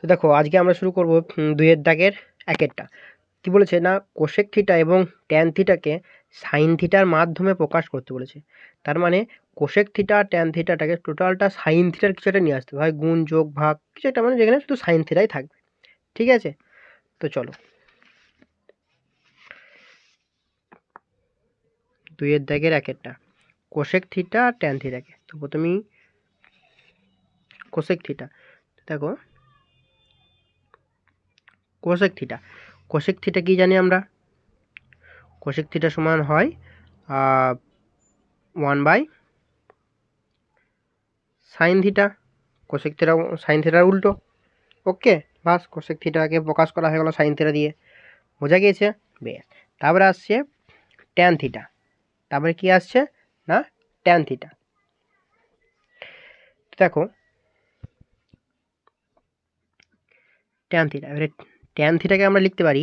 তো দেখো, আজকে আমরা শুরু করব দুইয়ের দাগের একেরটা। কি বলেছে? না কোশেক থিটা এবং ট্যান থিটাকে সাইন থিটার মাধ্যমে প্রকাশ করতে বলেছে। তার মানে কোশেক থিটা ট্যান থিটাটাকে টোটালটা সাইন থিটার কিছু একটা নিয়ে আসতে হয় গুণ, যোগ, ভাগ, কিছু একটা মানে যেখানে শুধু সাইন থিটাই থাকবে। ঠিক আছে? তো চলো। দুইয়ের দাগের একেরটা। কোশেক থিটা ট্যান থিটাকে। তো প্রথমেই কোশেক থিটা। দেখো কোশেক থিটা কোশেক থিটা কি জানি আমরা? কোশেক থিটা সমান হয় one by sine theta cosec theta sine থিটার উল্টো। ওকে বাস কোশেক থিটাকে প্রকাশ করা হয়ে গেল সাইন থিটা দিয়ে। বোঝা গিয়েছে? বেশ। তারপরে আসছে ট্যান থিটা তারপরে কি আসছে? না ট্যান থিটা দেখো ট্যান থিটা এবারে ট্যান থিটাকে আমরা লিখতে পারি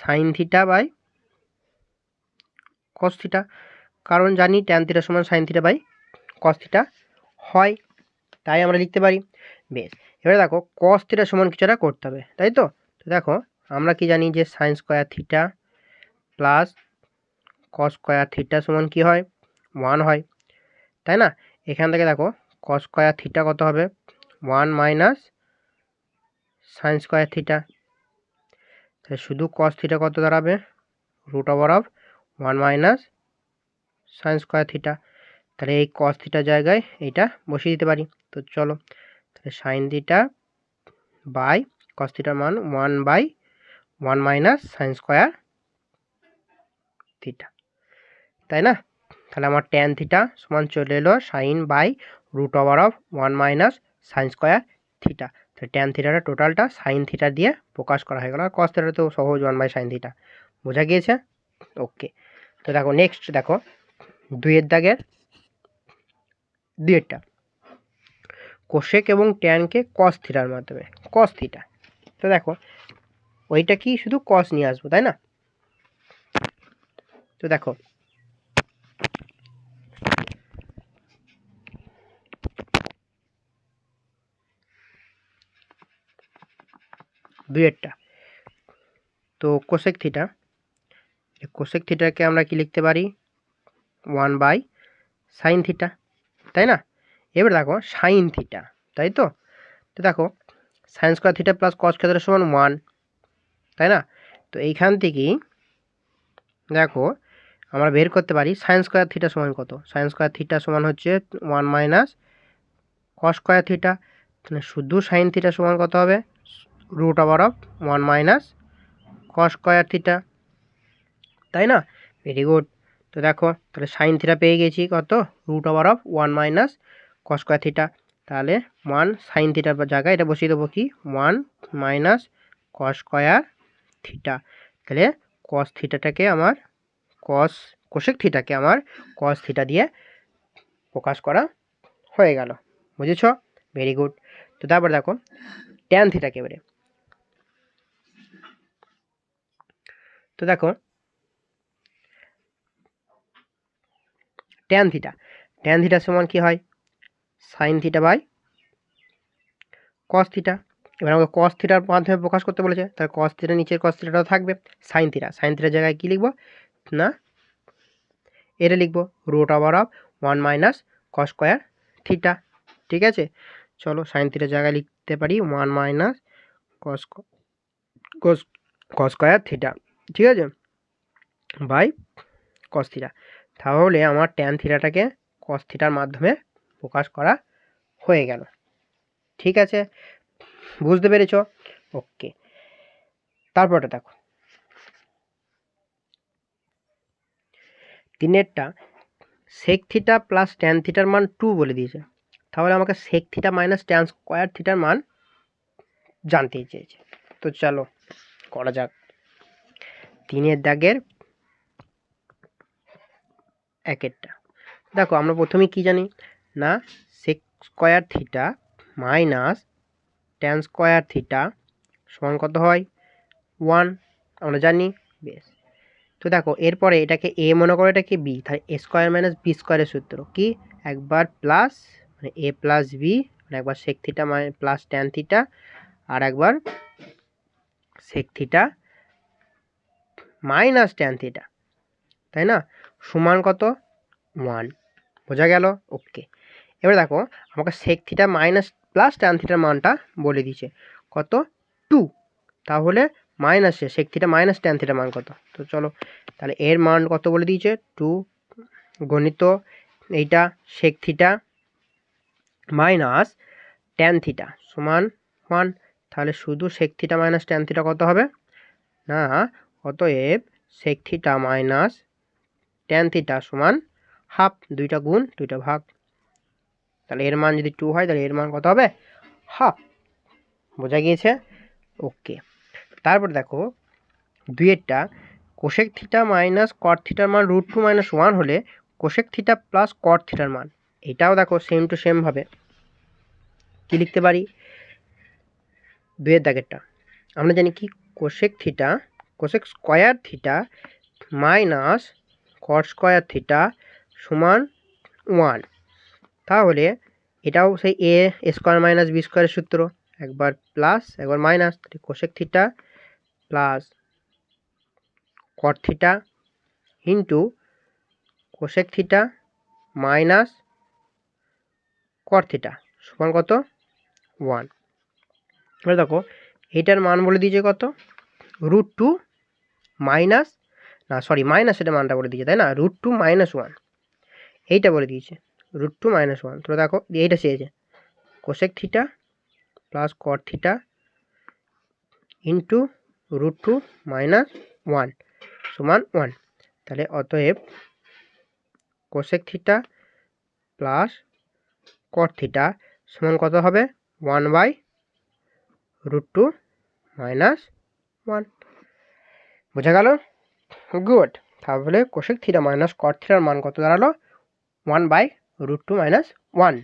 sine theta by cos theta কারণ জানি ট্যান থিটা সমান sine theta by cos theta হয়, তাই আমরা লিখতে পারি। বেশ, এবারে দেখো কস থিটা সমান কিছু একটা করতে হবে, তাই তো? তো দেখো, আমরা কি জানি যে sine square theta plus cos square theta সমান কি হয়? ওয়ান হয়, তাই না? এখান থেকে দেখো কস স্কোয়ার থিটা কত হবে? One minus sine square theta তাহলে শুধু কস থিটা কত দাঁড়াবে? Root over of one minus sine square theta তাহলে এই কস থিটার জায়গায় এইটা বসিয়ে দিতে পারি। তো চলো, তাহলে সাইন থিটা বাই কস থিটার মান one by one minus sine square theta তাই না? তাহলে আমার ট্যান থিটা সমান চলে এলো sine by root over of one minus sine square theta তো ট্যান থিটাটা টোটালটা সাইন থিটা দিয়ে প্রকাশ করা হয়ে গেল। আর কস থিটা তো সহজ ওয়ান বাই সাইন থিটা বোঝা গিয়েছে? ওকে তো দেখো নেক্সট দেখো, দুইয়ের দাগের, দুইয়েরটা। কোশেক এবং ট্যানকে কস থিটার মাধ্যমে। কস থিটা তো দেখো, ওইটা কি শুধু কস নিয়ে আসব, তাই না? তো দেখো দুইয়েরটা তো কোশেক থিটা কোশেক থিটাকে আমরা কি লিখতে পারি? ওয়ান বাই সাইন থিটা তাই না? এবার দেখো সাইন থিটা তাই তো? তো দেখো sine square theta plus cos থিটার সমান ওয়ান তাই না? তো এইখান থেকেই দেখো, আমরা বের করতে পারি সাইন স্কোয়ার থিটা সমান কত? সাইন স্কোয়ার থিটা সমান হচ্ছে one minus cos square theta শুধু সাইন থিটা সমান কত হবে? Root over of one minus cos square theta তাই না? ভেরি গুড তো দেখো, তাহলে সাইন থিটা পেয়ে গেছি কত? Root over of one minus cos square theta তাহলে ওয়ান সাইন থিটার জায়গায় এটা বসিয়ে দেবো কি? One minus cos square theta তাহলে কস থিটাটাকে আমার কস কোশেক থিটাকে আমার কস থিটা দিয়ে প্রকাশ করা হয়ে গেল। বুঝেছ? ভেরি গুড তো তারপর দেখো ট্যান থিটাকে এবারে। তো দেখো ট্যান থিটা ট্যান থিটার সমান কি হয়? Sine theta by cos theta এবার আমাকে কস থিটার মাধ্যমে প্রকাশ করতে বলেছে, তাহলে কস থিটা নিচের কস থিটাটাও থাকবে সাইন থিটা সাইন থিটার জায়গায় কী লিখব? না, এটা লিখব root over of one minus cos square theta ঠিক আছে? চলো সাইন থিটার জায়গায় লিখতে পারি one minus cos cos cos square theta ঠিক আছে? বাই কস থিটা তাহলে আমার ট্যান থিটাটাকে কস থিটার মাধ্যমে প্রকাশ করা হয়ে গেল। ঠিক আছে? বুঝতে পেরেছ? ওকে তারপরটা দেখো। তিনেরটা সেক থিটা প্লাস ট্যান থিটার মান টু বলে দিয়েছে। তাহলে আমাকে sec theta minus tan square থিটার মান জানতে চেয়েছে। তো চলো, করা যাক। তিনের দাগের একেরটা। দেখো, আমরা প্রথমে কি জানি? না sec square theta minus tan square theta সমান কত হয়? ওয়ান আমরা জানি? বেশ। তো দেখো, এরপরে এটাকে এ মনে করো, এটাকে বি তাহলে এ স্কোয়ার মাইনাস বি স্কোয়ারের সূত্র কি? একবার প্লাস মানে এ প্লাস বি মানে একবার সেক থিটা মানে প্লাস ট্যান থিটা আর একবার sec theta minus tan theta তাই না? সমান কত? ওয়ান বোঝা গেল? ওকে এবার দেখো, আমাকে sec theta minus plus tan থিটার মানটা বলে দিয়েছে। কত? টু তাহলে মাইনাসে সেক থিটা মাইনাস ট্যান থিটার মান কত? তো চলো, তাহলে এর মান কত বলে দিয়েছে? টু গণিত, এইটা sec theta minus tan theta সমান ওয়ান তাহলে শুধু sec theta minus tan theta কত হবে? না অতএব sec theta minus tan theta সমান হাফ দুইটা গুণ, দুইটা ভাগ। তাহলে এর মান যদি টু হয়, তাহলে এর মান কত হবে? হাফ বোঝা গিয়েছে? ওকে তারপর দেখো দুইয়েরটা কোশেক থিটা মাইনাস কট থিটার মান রুট টু মাইনাস ওয়ান হলে কোশেক থিটা প্লাস কট থিটার মান। এটাও দেখো সেম টু সেমভাবে কী লিখতে পারি? দুইয়ের দাগেরটা। আমরা জানি কি? Cosec theta cosec square theta minus cot square theta সমান ওয়ান তাহলে এটাও সেই এ স্কোয়ার মাইনাস বি স্কোয়ারের সূত্র। একবার প্লাস একবার minus cosec theta plus cot theta into cosec theta minus cot theta সমান কত? ওয়ান এবার দেখো, এইটার মান বলে দিয়েছে কত? রুট টু মাইনাস, না সরি মাইনাস এটা মানটা বলে দিয়েছে, তাই না? রুট টু মাইনাস ওয়ান এইটা বলে দিয়েছে রুট টু মাইনাস ওয়ান তো দেখো এইটা চেয়েছে। Cosec theta plus cot theta into root two minus one সমান ওয়ান তাহলে অতএব cosec theta plus cot theta সমান কত হবে? One by root two minus one বোঝা গেল? গুড। তাহলে কোশেক থিটা মাইনাস কট থিটার মান কত দাঁড়াল? One by root two minus one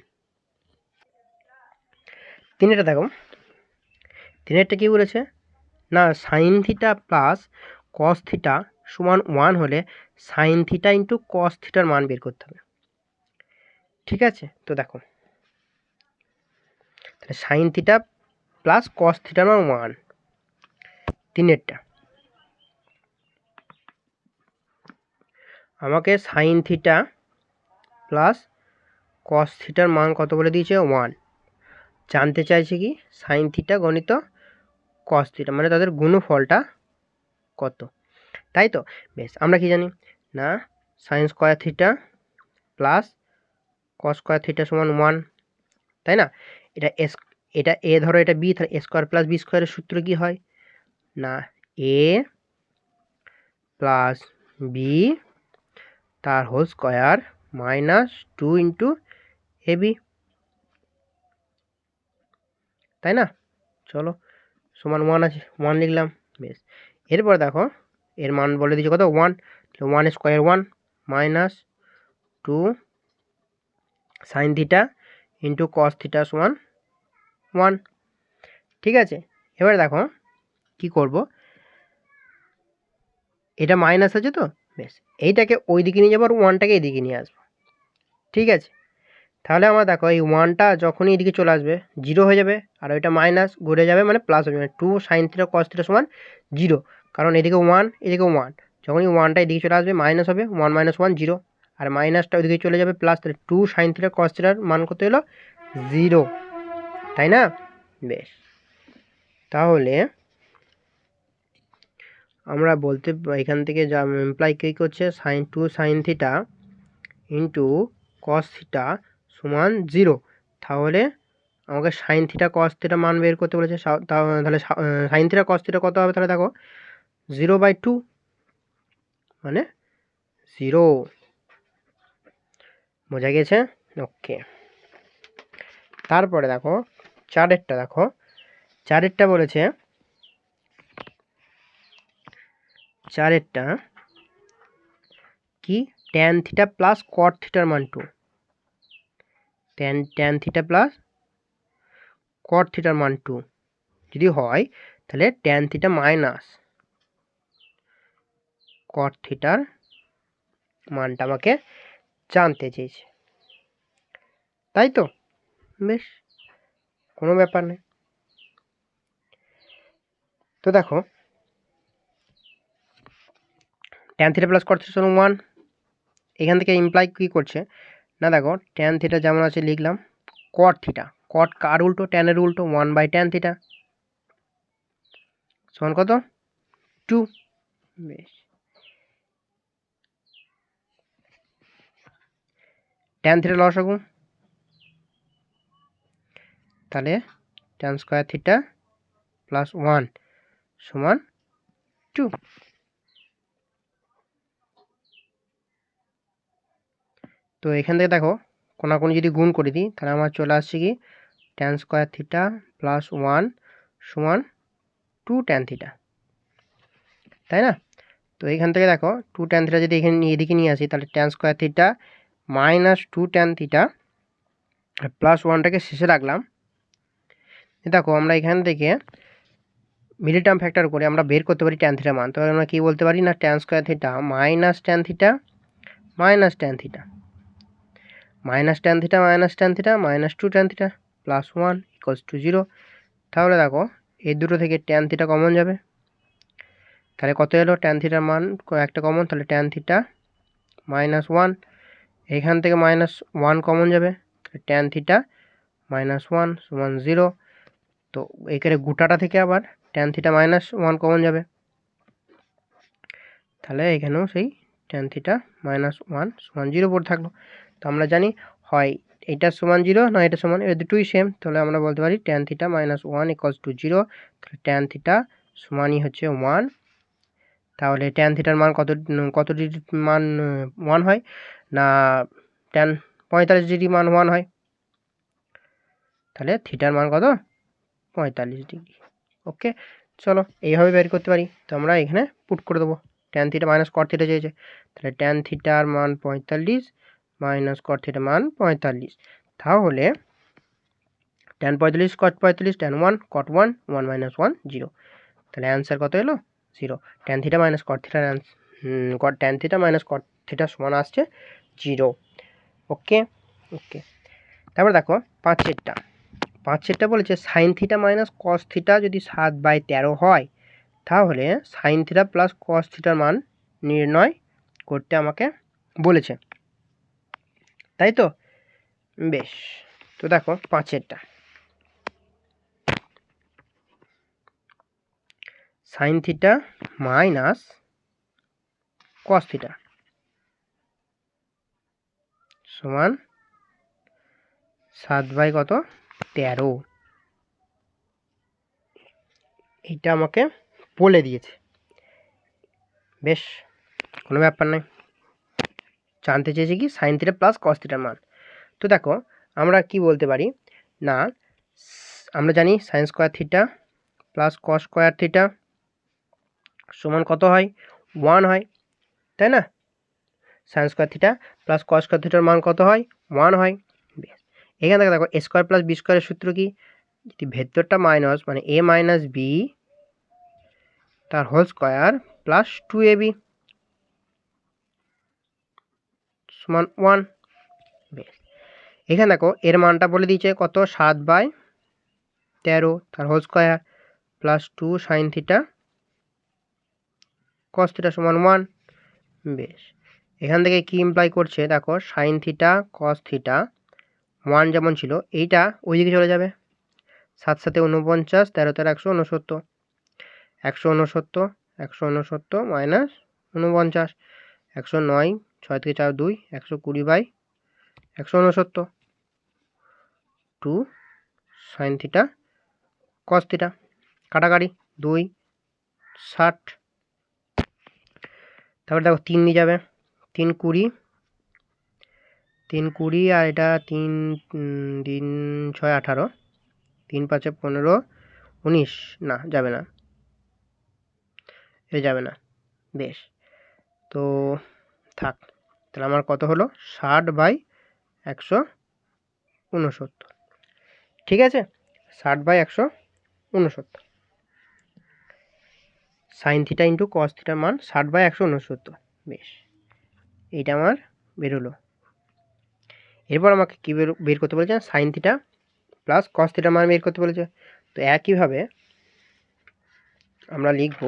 তিনেরটা দেখো। তিনেরটা কী বলেছে? না sine theta plus cos theta সমান ওয়ান হলে সাইন থিটা ইন্টু কস থিটার মান বের করতে হবে। ঠিক আছে? তো দেখো। তাহলে সাইন থিটা প্লাস কস থিটার মান ওয়ান তিনেরটা। আমাকে সাইন থিটা প্লাস কস থিটার মান কত বলে দিয়েছে? ওয়ান জানতে চাইছে কি? সাইন থিটা গণিত কস থিটা মানে তাদের গুণফলটা কত? তাই তো? বেশ, আমরা কি জানি? না sine square theta plus cos square theta সমান ওয়ান তাই না? এটা এস এটা এ ধরো, এটা বি তাহলে স্কোয়ার প্লাস বি স্কোয়ারের সূত্র কি হয়? না এ প্লাস বি তার whole square minus two into A B তাই না? চলো, সমান ওয়ান আছে ওয়ান লিখলাম, বেশ। এরপর দেখো, এর মান বলে দিচ্ছে কত? One one square one minus two sine theta into cos theta সমান ওয়ান ঠিক আছে, এবার দেখো, কি করব? এটা মাইনাস আছে তো? বেশ, এইটাকে ওই দিকে নিয়ে যাব আর ওয়ানটাকে এদিকে নিয়ে আসব। ঠিক আছে? তাহলে আমার দেখো, এই ওয়ানটা যখনই এদিকে চলে আসবে জিরো হয়ে যাবে, আর ওইটা মাইনাস ঘুরে যাবে মানে প্লাস হবে মানে two sine theta cos theta সমান জিরো কারণ এদিকে ওয়ান এদিকে ওয়ান যখনই ওয়ানটা এদিকে চলে আসবে মাইনাস হবে ওয়ান মাইনাস ওয়ান জিরো আর মাইনাসটা ওইদিকে চলে যাবে প্লাস তাহলে টু সাইন থিটা কস থিটার মান কত এলো? জিরো তাই না? বেশ। তাহলে আমরা বলতে এখান থেকে যা এমপ্লাই কী করছে? Sine two sine theta into cos theta সমান জিরো তাহলে আমাকে সাইন থিটা কস থিটা মান বের করতে বলেছে। তাহলে সাইন থিটা কস থিটা কত হবে তাহলে দেখো? জিরো বাই টু মানে জিরো বোঝা গেছে? ওকে তারপরে দেখো চারেরটা দেখো। চারেরটা বলেছে চারেরটা কি? ট্যান থিটা প্লাস কট থিটার মান two tan tan theta plus cot থিটার মান টু যদি হয়, তাহলে ট্যান থিটা মাইনাস কট থিটার মানটা আমাকে জানতে চেয়েছে। তাই তো? বেশ, কোনো ব্যাপার নেই। তো দেখো tan theta plus cot theta one এখান থেকে ইমপ্লাই কী করছে? না দেখো ট্যান থিটা যেমন আছে লিখলাম কট থিটা কট কার উল্টো ট্যানের উল্টো ওয়ান বাই ট্যান থিটা সমান কত? টু বেশ। ট্যান থিটা লসাগু তাহলে tan square theta plus one সমান টু তো এখান থেকে দেখো, কোনাকুনি যদি গুণ করে দিই, তাহলে আমার চলে আসছে কি tan square theta plus one সমান টু ট্যান থিটা তাই না? তো এখান থেকে দেখো টু ট্যান থিটা যদি এখানে এদিকে নিয়ে আসি, তাহলে tan square theta minus two tan theta plus ওয়ানটাকে শেষে রাখলাম। দেখো, আমরা এখান থেকে মিডিল টার্ম ফ্যাক্টর করে আমরা বের করতে পারি ট্যান থিটা মান। তাহলে আমরা কী বলতে পারি না tan square theta minus tan theta minus tan theta minus tan theta minus tan theta minus two tan theta plus one equals to zero তাহলে দেখো, এই দুটো থেকে ট্যান থিটা কমন যাবে। তাহলে কত এলো? ট্যান থিটার মান একটা কমন তাহলে ট্যান থিটা মাইনাস ওয়ান এখান থেকে মাইনাস ওয়ান কমন যাবে। ট্যান থিটা মাইনাস ওয়ান সমান জিরো তো এখানে গোটাটা থেকে আবার tan theta minus one common যাবে। তাহলে এখানেও সেই ট্যান থিটা মাইনাস ওয়ান সমান জিরো পড়ে থাকল। তো আমরা জানি হয় এটা সমান জিরো, না এটা সমান এটা দুটোই সেম তাহলে আমরা বলতে পারি tan theta minus one equals to zero তাহলে ট্যান থিটা সমানই হচ্ছে ওয়ান তাহলে ট্যান থিটার মান কত কত ডিগ্রি মান ওয়ান হয়? না ট্যান পঁয়তাল্লিশ ডিগ্রি মান ওয়ান হয়। তাহলে থিটার মান কত? পঁয়তাল্লিশ ডিগ্রি ওকে চলো, এইভাবে বের করতে পারি, তো আমরা এখানে পুট করে দেবো। Tan theta minus cot theta চেয়েছে, তাহলে ট্যান থিটার মান পঁয়তাল্লিশ মাইনাস কট থিটা মান পঁয়তাল্লিশ। তাহলে ট্যান পঁয়তাল্লিশ কট পঁয়তাল্লিশ tan one cot one one minus one zero তাহলে অ্যান্সার কত এলো? Zero tan theta minus cot থিটার cot tan theta minus cot theta সমান আসছে জিরো ওকে ওকে তারপর দেখো পাঁচেরটা পাঁচেরটা বলেছে sine theta minus cos theta যদি সাত বাই তেরো হয়, তাহলে সাইন থিটা প্লাস কস থিটার মান নির্ণয় করতে আমাকে বলেছে। তাই তো? বেশ, তো দেখো পাঁচেরটা। Sine theta minus cos theta সমান সাত বাই কত? তেরো। এইটা আমাকে বলে দিয়েছে। বেশ, কোনো ব্যাপার নয় জানতে চেয়েছি কি? সাইন থিটা প্লাস কস থিটার মান। তো দেখো, আমরা কি বলতে পারি? না, আমরা জানি sine square theta plus cos square theta সমান কত হয়? ওয়ান হয়, তাই না? Sine square theta plus cos square থিটার মান কত হয়? ওয়ান হয়। বেশ। এখান থেকে দেখো স্কোয়ার প্লাস বি স্কোয়ারের সূত্র কি? যদি ভেতরটা মাইনাস মানে এ মাইনাস বি তার whole square plus two A B সমান ওয়ান। বেশ। এখানে দেখো, এর মানটা বলে দিয়েছে কত? সাত বাই তেরো, তার whole square plus two sine theta cos theta সমান ওয়ান। বেশ। এখান থেকে কি ইমপ্লাই করছে? দেখো sine theta cos theta one যেমন ছিল, এইটা ওইদিকে চলে যাবে। সাত সাথে উনপঞ্চাশ তেরো তেরো একশো উনসত্তর একশো উনসত্তর একশো উনসত্তর মাইনাস উনপঞ্চাশ একশো নয় ছয় থেকে চার, দুই, একশো কুড়ি বাই একশো উনসত্তর two sine theta cos theta. কাটাকাটি, দুই, ষাট। তারপরে দেখো তিন নিয়ে যাবে। তিন কুড়ি তিন কুড়ি আর এটা তিন তিন, ছয়, আঠারো। তিন পাঁচে পনেরো, উনিশ। না, যাবে না। এ যাবে না। বেশ। তো থাক। তাহলে আমার কত হলো? ষাট বাই একশো উনসত্তর ঠিক আছে? ষাট বাই একশো উনসত্তর সাইন থিটা ইন্টু কস থিটার মান ষাট বাই একশো উনসত্তর বেশ। এইটা আমার বেরোলো। এরপর আমাকে কী বের বের করতে বলেছে? সাইন থিটা প্লাস কস থিটার মান বের করতে বলেছে। তো একইভাবে আমরা লিখব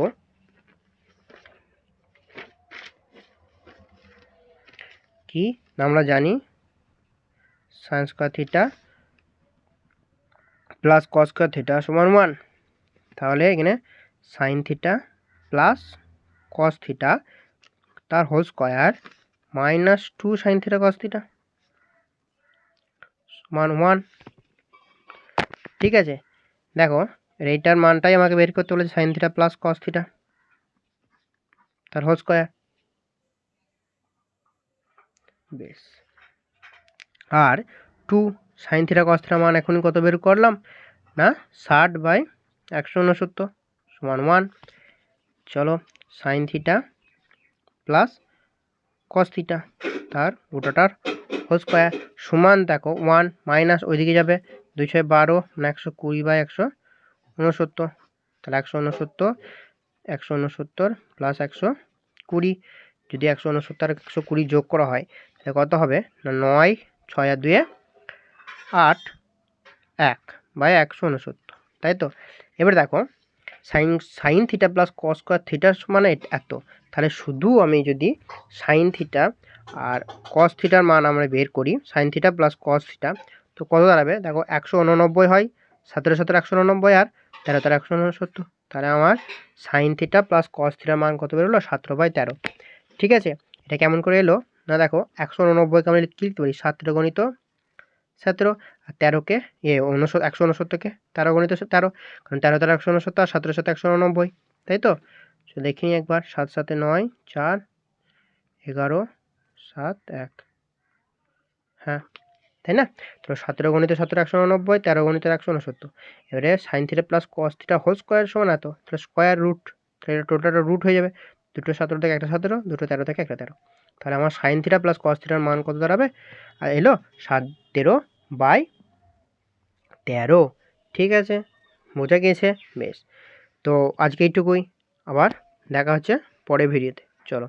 কি আমরা জানি। Sine square theta plus cos square theta সমান ওয়ান তাহলে এখানে sine theta plus cos theta তার whole square minus two sine theta cos theta সমান ওয়ান ঠিক আছে? দেখো, এইটার মানটাই আমাকে বের করতে বলেছে sine theta plus cos theta তার হোল স্কোয়ার বেশ। আর two sine theta cos theta মান এখনই কত বের করলাম? না, ষাট বাই একশো উনসত্তর সমান ওয়ান চলো sine theta plus cos theta তার গোটাটার হোল স্কোয়ার সমান দেখো ওয়ান মাইনাস ওইদিকে যাবে দুই ছয় বারো মানে একশো কুড়ি বাই একশো উনসত্তর তাহলে একশো উনসত্তর একশো উনসত্তর প্লাস একশো কুড়ি। যদি একশো উনসত্তর একশো কুড়ি যোগ করা হয় কত হবে? নয়, ছয় আর দুয়ে আট, এক বাই একশো উনসত্তর তাই তো? এবার দেখো sine sine theta plus cos square থিটার মানে এত। তাহলে শুধু আমি যদি সাইন থিটা আর কস থিটার মান আমরা বের করি sine theta plus cos theta তো কত দাঁড়াবে? দেখো, একশো উননব্বই হয়, সতেরো সতেরো একশো উননব্বই আর তেরো তেরো একশো উনসত্তর তাহলে আমার সাইন থিটা প্লাস কস থিটার মান কত বেরোলো? সতেরো বাই তেরো। ঠিক আছে? এটা কেমন করে এলো? না, দেখো, একশো উননব্বইকে আমরা কি লিখতে পারি, সতেরো গণিত সতেরো, আর তেরোকে এ উনসত্তর একশো উনসত্তরকে তেরো গণিত তেরো, কারণ তেরো তেরো একশো উনসত্তর, আর সতেরো সাথে একশো উননব্বই, তাই তো? দেখিনি একবার, সাত সাথে নয়, চার, এগারো, সাত, এক হ্যাঁ তাই না? তো সতেরো গণিত সতেরো একশো উননব্বই, তেরো গণিত একশো উনসত্তর, এবারে sine theta plus cos theta whole square সমান এত, তাহলে স্কোয়ার রুট তাহলে টোটালটা রুট হয়ে যাবে, দুটো সতেরো থেকে একটা সতেরো, দুটো তেরো থেকে একটা তেরো তাহলে আমার সাইন থিটা প্লাস কস থিটার মান কত দাঁড়াবে? আর এলো সাত তেরো বাই তেরো। ঠিক আছে, বোঝা গিয়েছে? বেশ। তো আজকে এইটুকুই। আবার দেখা হচ্ছে পরে ভিডিওতে চলো।